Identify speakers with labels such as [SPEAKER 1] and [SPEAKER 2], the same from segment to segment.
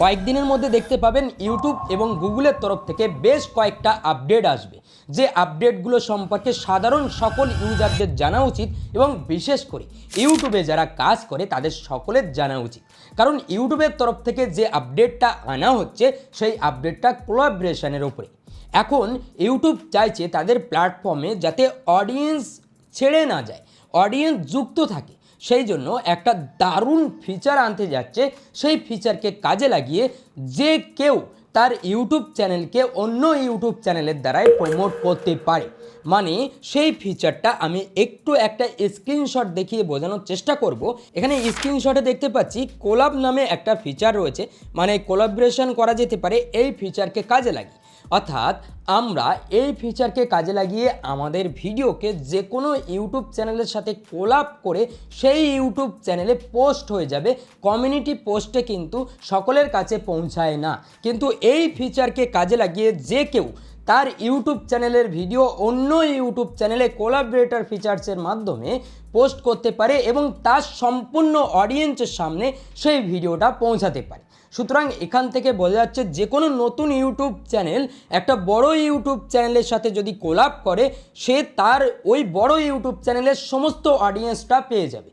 [SPEAKER 1] কয়েকদিনের মধ্যে দেখতে পাবেন ইউটিউব এবং গুগলের তরফ থেকে বেশ কয়েকটা আপডেট আসবে। যে আপডেটগুলো সম্পর্কে সাধারণ সকল ইউজারদের জানা উচিত এবং বিশেষ করে ইউটিউবে যারা কাজ করে তাদের সকলের জানা উচিত। কারণ ইউটিউবের তরফ থেকে যে আপডেটটা আনা হচ্ছে, সেই আপডেটটা কোলাবরেশনের ওপরে এখন ইউটিউব চাইছে তাদের প্ল্যাটফর্মে যাতে অডিয়েন্স ছেড়ে না যায় অডিয়েন্স যুক্ত থাকে। সেই জন্য একটা দারুণ ফিচার আনতে যাচ্ছে। সেই ফিচারকে কাজে লাগিয়ে যে কেউ তার ইউটিউব চ্যানেলকে অন্য ইউটিউব চ্যানেলের দ্বারাই প্রমোট করতে পারে। মানে সেই ফিচারটা আমি একটু একটা স্ক্রিনশট দেখিয়ে বোঝানোর চেষ্টা করব। এখানে স্ক্রিনশটে দেখতে পাচ্ছি কোলাব নামে একটা ফিচার রয়েছে। মানে কোলাবরেশন করা যেতে পারে, এই ফিচারকে কাজে লাগিয়ে। অর্থাৎ আমরা এই ফিচারকে কাজে লাগিয়ে আমাদের ভিডিওকে যে কোনো ইউটিউব চ্যানেলের সাথে কোলাপ করে সেই ইউটিউব চ্যানেলে পোস্ট হয়ে যাবে। কমিউনিটি পোস্টে কিন্তু সকলের কাছে পৌঁছায় না। কিন্তু এই ফিচারকে কাজে লাগিয়ে যে কেউ তার ইউটিউব চ্যানেলের ভিডিও অন্য ইউটিউব চ্যানেলে কোলাবরেটর ফিচার্সের মাধ্যমে পোস্ট করতে পারে এবং তার সম্পূর্ণ অডিয়েন্সের সামনে সেই ভিডিওটা পৌঁছাতে পারে। সুতরাং এখান থেকে বোঝা যাচ্ছে যে কোনো নতুন ইউটিউব চ্যানেল একটা বড় ইউটিউব চ্যানেলের সাথে যদি কোলাপ করে, সে তার ওই বড় ইউটিউব চ্যানেলের সমস্ত অডিয়েন্সটা পেয়ে যাবে।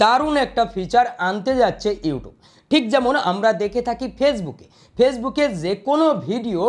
[SPEAKER 1] দারুণ একটা ফিচার আনতে যাচ্ছে ইউটিউব। ঠিক যেমন আমরা দেখে থাকি ফেসবুকে ফেসবুকে যে কোনো ভিডিও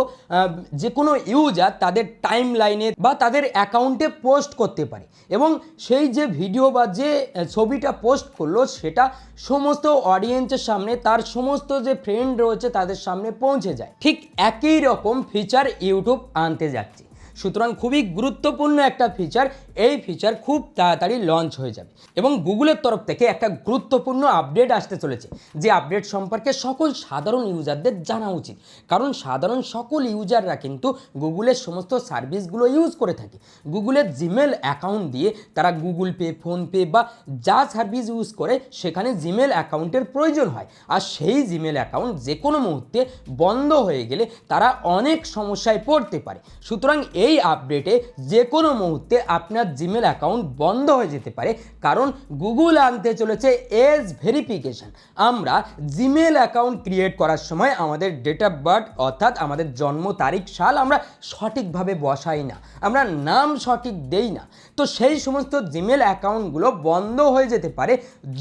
[SPEAKER 1] যে কোনো ইউজার তাদের টাইম লাইনে বা তাদের অ্যাকাউন্টে পোস্ট করতে পারে এবং সেই যে ভিডিও বা যে ছবিটা পোস্ট করল সেটা সমস্ত অডিয়েন্সের সামনে, তার সমস্ত যে ফ্রেন্ড রয়েছে তাদের সামনে পৌঁছে যায়। ঠিক একই রকম ফিচার ইউটিউব আনতে যাচ্ছে। সুতরাং খুবই গুরুত্বপূর্ণ একটা ফিচার এই ফিচার খুব তাড়াতাড়ি লঞ্চ হয়ে যাবে। এবং গুগলের তরফ থেকে একটা গুরুত্বপূর্ণ আপডেট আসতে চলেছে, যে আপডেট সম্পর্কে সকল সাধারণ ইউজারদের জানা উচিত। কারণ সাধারণ সকল ইউজাররা কিন্তু গুগলের সমস্ত সার্ভিসগুলো ইউজ করে থাকে। গুগলের জিমেল অ্যাকাউন্ট দিয়ে তারা গুগল পে ফোনপে বা যা সার্ভিস ইউজ করে, সেখানে জিমেল অ্যাকাউন্টের প্রয়োজন হয়। আর সেই জিমেল অ্যাকাউন্ট যে কোনো মুহূর্তে বন্ধ হয়ে গেলে তারা অনেক সমস্যায় পড়তে পারে। সুতরাং এই আপডেটে যে কোনো মুহূর্তে আপনার জিমেল অ্যাকাউন্ট বন্ধ হয়ে যেতে পারে, কারণ গুগল আনতে চলেছে এজ ভেরিফিকেশন আমরা জিমেল অ্যাকাউন্ট ক্রিয়েট করার সময় আমাদের ডেট অফ বার্থ অর্থাৎ আমাদের জন্ম তারিখ, সাল আমরা সঠিকভাবে বসাই না। আমরা নাম সঠিক দেই না। তো সেই সমস্ত জিমেল অ্যাকাউন্টগুলো বন্ধ হয়ে যেতে পারে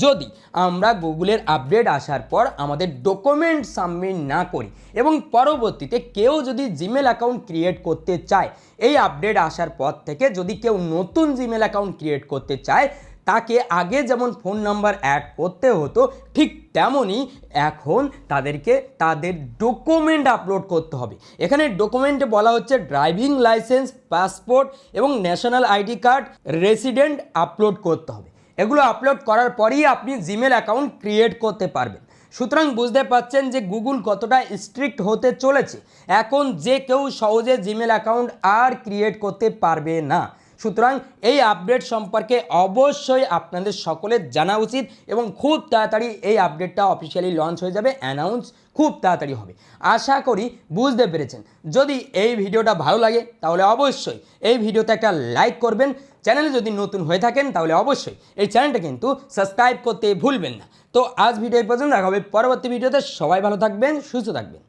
[SPEAKER 1] যদি আমরা গুগলের আপডেট আসার পর আমাদের ডকুমেন্ট সাবমিট না করি এবং পরবর্তীতে কেউ যদি জিমেল অ্যাকাউন্ট ক্রিয়েট করতে চায় এই আপডেট আসার পর থেকে যদি কেউ নতুন জিমেল অ্যাকাউন্ট ক্রিয়েট করতে চায়, তাকে আগে যেমন ফোন নাম্বার অ্যাড করতে হতো, ঠিক তেমনই এখন তাদেরকে তাদের ডকুমেন্ট আপলোড করতে হবে। এখানে ডকুমেন্টে বলা হচ্ছে ড্রাইভিং লাইসেন্স পাসপোর্ট এবং national ID card resident upload করতে হবে। এগুলো আপলোড করার পরেই আপনি জিমেল অ্যাকাউন্ট ক্রিয়েট করতে পারবেন। সুতরাং বুঝতে পারছেন যে গুগল কতটা স্ট্রিক্ট হতে চলেছে। এখন যে কেউ সহজে জিমেল অ্যাকাউন্ট আর ক্রিয়েট করতে পারবে না। সুতরাং এই আপডেট সম্পর্কে অবশ্যই আপনাদের সকলের জানা উচিত এবং খুব তাড়াতাড়ি এই আপডেটটা অফিসিয়ালি লঞ্চ হয়ে যাবে অ্যানাউন্স খুব তাড়াতাড়ি হবে। আশা করি বুঝতে পেরেছেন। যদি এই ভিডিওটা ভালো লাগে, তাহলে অবশ্যই এই ভিডিওতে একটা লাইক করবেন। চ্যানেলে যদি নতুন হয়ে থাকেন, তাহলে অবশ্যই এই চ্যানেলটা কিন্তু সাবস্ক্রাইব করতে ভুলবেন না। তো আজ ভিডিও পর্যন্ত দেখা হবে পরবর্তী ভিডিওতে। সবাই ভালো থাকবেন সুস্থ থাকবেন।